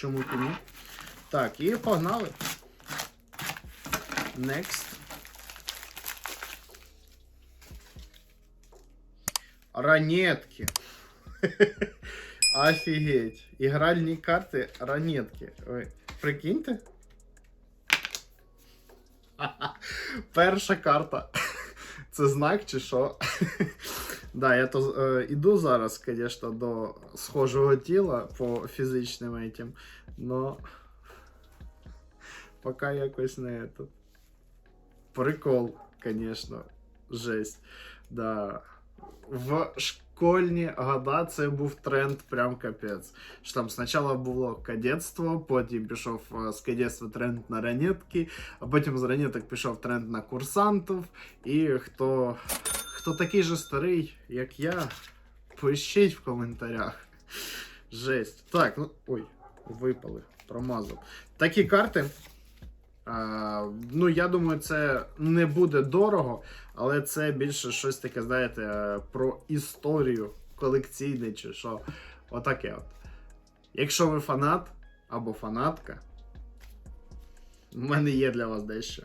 Чому і ні? Так, і погнали. Next. Ранетки. Офігеть. Ігральні карти ранетки. Ви прикиньте? Перша карта. Це знак чи що? Да, я то е, іду зараз, звісно, до схожого тіла по фізичним этим, но пока якось не этот. Прикол, звісно, жесть. Да. В школьні года це був тренд прям капець. Що там спочатку було кадетство, потім пішов е, з кадетства тренд на ранетки, а потім з ранеток пішов тренд на курсантів. І хто, хто такий же старий, як я, пишіть в коментарях. Жесть. Так, ну. Ой, випали, промазав. Такі карти. А, ну, я думаю, це не буде дорого, але це більше щось таке, знаєте, про історію колекційне чи що. Отаке от. Якщо ви фанат або фанатка, в мене є для вас дещо.